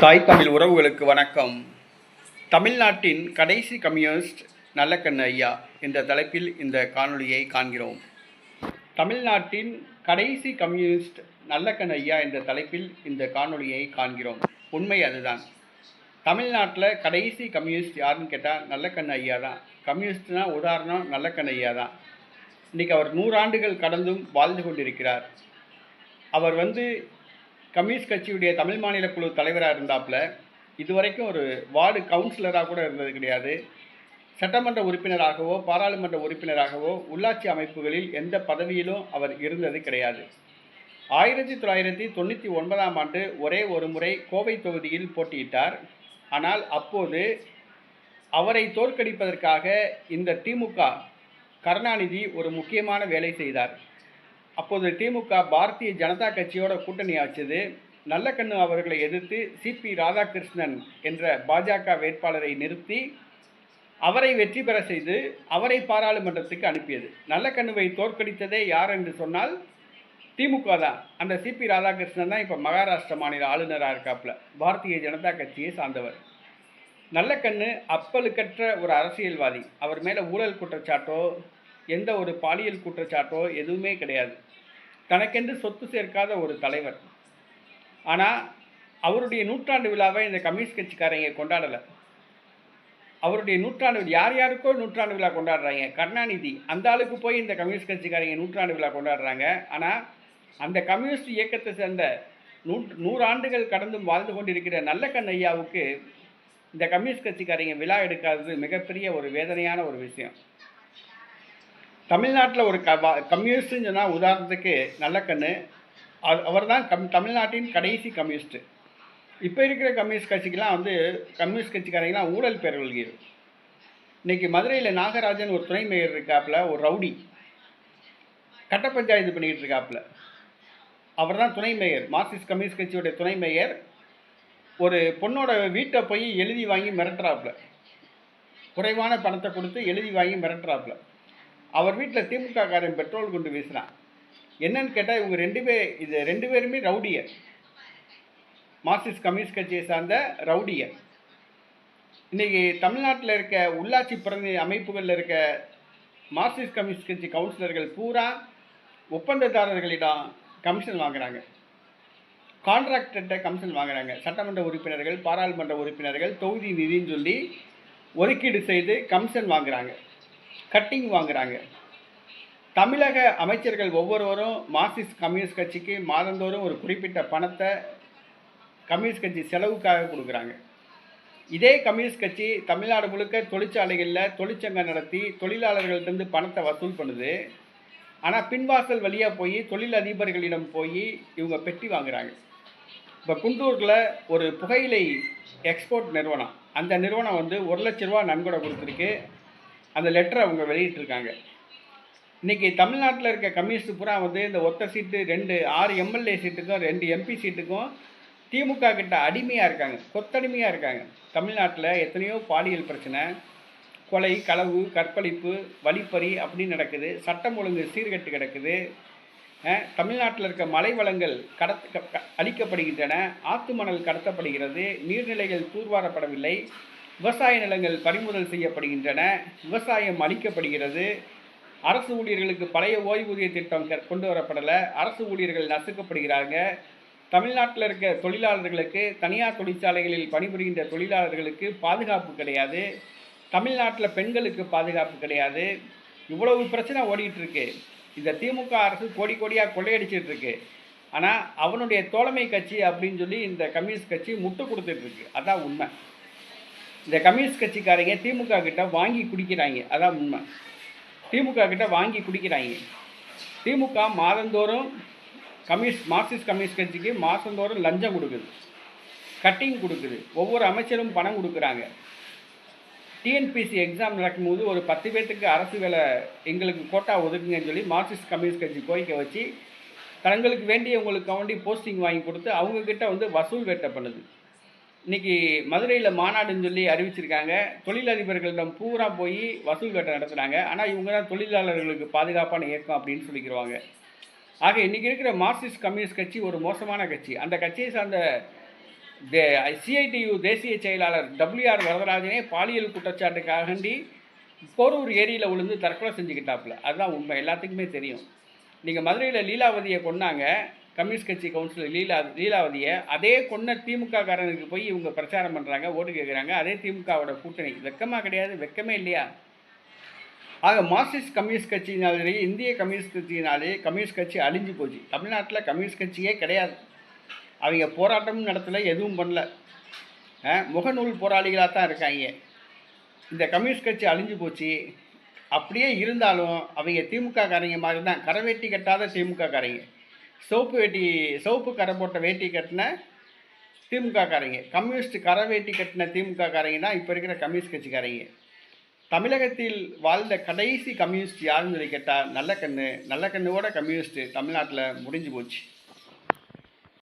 தாய் தமிழ் உறவுகளுக்கு வணக்கம். தமிழ்நாட்டின் கடைசி கம்யூனிஸ்ட் நல்லக்கண்ணு ஐயா என்ற தலைப்பில் இந்த காணொளியை காண்கிறோம். தமிழ்நாட்டின் கடைசி கம்யூனிஸ்ட் நல்லக்கண்ணு ஐயா என்ற தலைப்பில் இந்த காணொளியை காண்கிறோம். உண்மை அதுதான். தமிழ்நாட்டில் கடைசி கம்யூனிஸ்ட் யாருன்னு கேட்டால் நல்லக்கண்ணு ஐயா தான். கம்யூனிஸ்ட்னா உதாரணம் நல்லக்கண்ணு ஐயா தான். இன்றைக்கி அவர் நூறாண்டுகள் கடந்தும் வாழ்ந்து கொண்டிருக்கிறார். அவர் வந்து கம்யூனிஸ்ட் கட்சியுடைய தமிழ் மாநில குழு தலைவராக இருந்தாப்புல இதுவரைக்கும் ஒரு வார்டு கவுன்சிலராக கூட இருந்தது கிடையாது. சட்டமன்ற உறுப்பினராகவோ பாராளுமன்ற உறுப்பினராகவோ உள்ளாட்சி அமைப்புகளில் எந்த பதவியிலும் அவர் இருந்தது கிடையாது. ஆயிரத்தி தொள்ளாயிரத்தி தொண்ணூற்றி ஒன்பதாம் ஆண்டு ஒரே ஒரு முறை கோவை தொகுதியில் போட்டியிட்டார். ஆனால் அப்போது அவரை தோற்கடிப்பதற்காக இந்த திமுக கருணாநிதி ஒரு முக்கியமான வேலை செய்தார். அப்போது திமுக பாரதிய ஜனதா கட்சியோட கூட்டணி ஆச்சது நல்லக்கண்ணு அவர்களை எதிர்த்து சிபி ராதாகிருஷ்ணன் என்ற பாஜக வேட்பாளரை நிறுத்தி அவரை வெற்றி பெற செய்து அவரை பாராளுமன்றத்துக்கு அனுப்பியது. நல்லக்கண்ணுவை தோற்கடித்ததே யார் என்று சொன்னால் திமுக தான். அந்த சிபி ராதாகிருஷ்ணன் தான் இப்போ மகாராஷ்டிர மாநில ஆளுநராக இருக்காப்புல. பாரதிய ஜனதா கட்சியை சார்ந்தவர். நல்லக்கண்ணு அப்பலுக்கற்ற ஒரு அரசியல்வாதி. அவர் மேலே ஊழல் குற்றச்சாட்டோ எந்த ஒரு பாலியல் குற்றச்சாட்டோ எதுவுமே கிடையாது. தனக்கென்று சொத்து சேர்க்காத ஒரு தலைவர். ஆனால் அவருடைய நூற்றாண்டு விழாவை இந்த கம்யூனிஸ்ட் கட்சிக்காரங்க கொண்டாடலை. அவருடைய நூற்றாண்டு யார் யாருக்கோ நூற்றாண்டு விழா கொண்டாடுறாங்க? கருணாநிதி. அந்த ஆளுக்கு போய் இந்த கம்யூனிஸ்ட் கட்சிக்காரங்க நூற்றாண்டு விழா கொண்டாடுறாங்க. ஆனால் அந்த கம்யூனிஸ்ட் இயக்கத்தை சேர்ந்த நூ நூறாண்டுகள் கடந்தும் வாழ்ந்து கொண்டிருக்கிற நல்ல கண்ணையாவுக்கு இந்த கம்யூனிஸ்ட் கட்சிக்காரங்க விழா எடுக்காதது மிகப்பெரிய ஒரு வேதனையான ஒரு விஷயம். தமிழ்நாட்டில் ஒரு க கம்யூனிஸ்ட்னு சொன்னால் உதாரணத்துக்கு நல்லக்கண்ணு அவர் தான் கம் தமிழ்நாட்டின் கடைசி கம்யூனிஸ்ட்டு இப்போ இருக்கிற கம்யூனிஸ்ட் கட்சிக்கெலாம் வந்து கம்யூனிஸ்ட் கட்சிக்காரங்களாம் ஊழல் பெறல்கிறது இன்றைக்கி மதுரையில் நாகராஜன் ஒரு துணை மேயர் இருக்காப்புல ஒரு ரவுடி. கட்ட பஞ்சாயத்து பண்ணிக்கிட்டு இருக்காப்புல. அவர் தான் துணை மேயர். மார்க்சிஸ்ட் கம்யூனிஸ்ட் கட்சியோட துணை மேயர். ஒரு பொண்ணோட வீட்டை போய் எழுதி வாங்கி மிரட்டுறாப்புல. குறைவான பணத்தை கொடுத்து எழுதி வாங்கி மிரட்டுறாப்புல. அவர் வீட்டில் திமுக காரன் பெட்ரோல் கொண்டு வீசினான் என்னன்னு கேட்டால் இவங்க ரெண்டு பேர் இது ரெண்டு பேருமே ரவுடியர் மார்க்சிஸ்ட் கம்யூனிஸ்ட் கட்சியை சார்ந்த ரவுடியர் இன்றைக்கி தமிழ்நாட்டில் இருக்க உள்ளாட்சி பிரதிநிதி அமைப்புகளில் இருக்க மார்க்சிஸ்ட் கம்யூனிஸ்ட் கட்சி கவுன்சிலர்கள் பூரா ஒப்பந்ததாரர்களிடம் கமிஷன் வாங்குறாங்க. கான்ட்ராக்டர்கிட்ட கமிஷன் வாங்குறாங்க. சட்டமன்ற உறுப்பினர்கள் பாராளுமன்ற உறுப்பினர்கள் தொகுதி நிதின்னு சொல்லி ஒதுக்கீடு செய்து கமிஷன் வாங்குறாங்க. கட்டிங் வாங்குறாங்க. தமிழக அமைச்சர்கள் ஒவ்வொருவரும் மார்க்சிஸ்ட் கம்யூனிஸ்ட் கட்சிக்கு மாதந்தோறும் ஒரு குறிப்பிட்ட பணத்தை கம்யூனிஸ்ட் கட்சி செலவுக்காக கொடுக்குறாங்க. இதே கம்யூனிஸ்ட் கட்சி தமிழ்நாடு முழுக்க தொழிற்சாலைகளில் தொழிற்சங்கம் நடத்தி தொழிலாளர்கள்ட்டேருந்து பணத்தை வசூல் பண்ணுது. ஆனால் பின்வாசல் வழியாக போய் தொழில் அதிபர்களிடம் போய் இவங்க பெட்டி வாங்குறாங்க. இப்போ குண்டூரில் ஒரு புகையிலை எக்ஸ்போர்ட் நிறுவனம். அந்த நிறுவனம் வந்து ஒரு லட்ச ரூபா நன்கொடை கொடுத்துருக்கு. அந்த லெட்டரை அவங்க வெளியிட்டிருக்காங்க. இன்றைக்கி தமிழ்நாட்டில் இருக்க கம்யூனிஸ்ட் பூரா வந்து இந்த ஒத்த சீட்டு ரெண்டு ஆறு எம்எல்ஏ சீட்டுக்கும் ரெண்டு எம்பி சீட்டுக்கும் திமுக கிட்ட அடிமையாக இருக்காங்க. கொத்தடிமையாக இருக்காங்க. தமிழ்நாட்டில் எத்தனையோ பாலியல் பிரச்சனை கொலை களவு கற்பழிப்பு வழிப்பறி அப்படின்னு நடக்குது. சட்டம் ஒழுங்கு சீர்கட்டு கிடக்குது. தமிழ்நாட்டில் இருக்க மலை வளங்கள் கடத்த க- க- அழிக்கப்படுகின்றன. ஆத்து மணல் கடத்தப்படுகிறது. நீர்நிலைகள் தூர்வாரப்படவில்லை. விவசாய நிலங்கள் பறிமுதல் செய்யப்படுகின்றன விவசாயம் அளிக்கப்படுகிறது அரசு ஊழியர்களுக்கு பழைய ஓய்வூதிய திட்டம் கொண்டு வரப்படலை. அரசு ஊழியர்கள் நசுக்கப்படுகிறாங்க. தமிழ்நாட்டில் இருக்க தொழிலாளர்களுக்கு தனியார் தொழிற்சாலைகளில் பணிபுரிகின்ற தொழிலாளர்களுக்கு பாதுகாப்பு கிடையாது. தமிழ்நாட்டில் பெண்களுக்கு பாதுகாப்பு கிடையாது. இவ்வளவு பிரச்சனை ஓடிட்டு இருக்கு இந்த திமுக அரசு கோடி கோடியாக கொள்ளையடிச்சிட்டு இருக்கு ஆனால் அவனுடைய தோழமை கட்சி அப்படின்னு சொல்லி இந்த கம்யூனிஸ்ட் கட்சி முட்டு கொடுத்துட்ருக்கு அதான் உண்மை. இந்த கம்யூனிஸ்ட் கட்சிக்காரங்க திமுக கிட்ட வாங்கி குடிக்கிறாங்க. அதான் உண்மை. திமுக கிட்ட வாங்கி குடிக்கிறாங்க. திமுக மாதந்தோறும் கம்யூனிஸ்ட் மார்க்சிஸ்ட் கம்யூனிஸ்ட் கட்சிக்கு மாதந்தோறும் லஞ்சம் கொடுக்குது. கட்டிங் கொடுக்குது. ஒவ்வொரு அமைச்சரும் பணம் கொடுக்குறாங்க. டிஎன்பிசி எக்ஸாம் நடக்கும்போது ஒரு பத்து பேர்த்துக்கு அரசு வேலை எங்களுக்கு கோட்டா ஒதுக்குங்கன்னு சொல்லி மார்க்சிஸ்ட் கம்யூனிஸ்ட் கட்சி கோரிக்கை வச்சு தங்களுக்கு வேண்டியவங்களுக்கு வேண்டி போஸ்டிங் வாங்கி கொடுத்து அவங்கக்கிட்ட வந்து வசூல் வேட்டை பண்ணுது. இன்னைக்கு மதுரையில் மாநாடுன்னு சொல்லி அறிவிச்சிருக்காங்க. தொழிலதிபர்களிடம் பூரா போய் வசூல் கட்டம் நடத்துகிறாங்க ஆனால் இவங்க தான் தொழிலாளர்களுக்கு பாதுகாப்பான இயக்கம் அப்படின்னு சொல்லிக்கிறாங்க ஆக இன்றைக்கி இருக்கிற மார்க்சிஸ்ட் கம்யூனிஸ்ட் கட்சி ஒரு மோசமான கட்சி. அந்த கட்சியை சார்ந்த தே சிஐடியு தேசிய செயலாளர் டபிள்யூஆர் வரதராஜனே பாலியல் குற்றச்சாட்டுக்காகண்டி போரூர் ஏரியில் விழுந்து தற்கொலை செஞ்சுக்கிட்டாப்புல. அதுதான் உண்மை. எல்லாத்துக்குமே தெரியும். நீங்கள் மதுரையில் லீலாவதியை கொன்னாங்க. கம்யூனிஸ்ட் கட்சி கவுன்சிலர் லீலா லீலாவதியை அதே கொன்ன திமுக காரனுக்கு போய் இவங்க பிரச்சாரம் பண்ணுறாங்க ஓட்டு கேட்குறாங்க அதே திமுகவோட கூட்டணி. வெக்கமாக கிடையாது. வெக்கமே இல்லையா? ஆக மார்க்சிஸ்ட் கம்யூனிஸ்ட் கட்சியினாலேயே இந்திய கம்யூனிஸ்ட் கட்சியினாலே கம்யூனிஸ்ட் கட்சி அழிஞ்சு போச்சு. தமிழ்நாட்டில் கம்யூனிஸ்ட் கட்சியே கிடையாது. அவங்க போராட்டமும் நடத்தலை எதுவும் பண்ணல. முகநூல் போராளிகளாக தான் இருக்காங்க. இந்த கம்யூனிஸ்ட் கட்சி அழிஞ்சு போச்சு. அப்படியே இருந்தாலும் அவங்க திமுக காரங்க மாதிரி தான். கரவேட்டி கட்டாத திமுக காரங்க. சிவப்பு வேட்டி சிவப்பு கரை போட்ட வேட்டி கட்டின திமுக காரங்க கம்யூனிஸ்ட் கரை வேட்டி கட்டின திமுக காரங்க தான் இப்போ இருக்கிற கம்யூனிஸ்ட் கட்சிக்காரங்க. தமிழகத்தில் வாழ்ந்த கடைசி கம்யூனிஸ்ட் யாருன்னு சொல்லி கேட்டால் நல்ல கண்ணு நல்ல கண்ணோட கம்யூனிஸ்ட் தமிழ்நாட்டில் முடிஞ்சு போச்சு.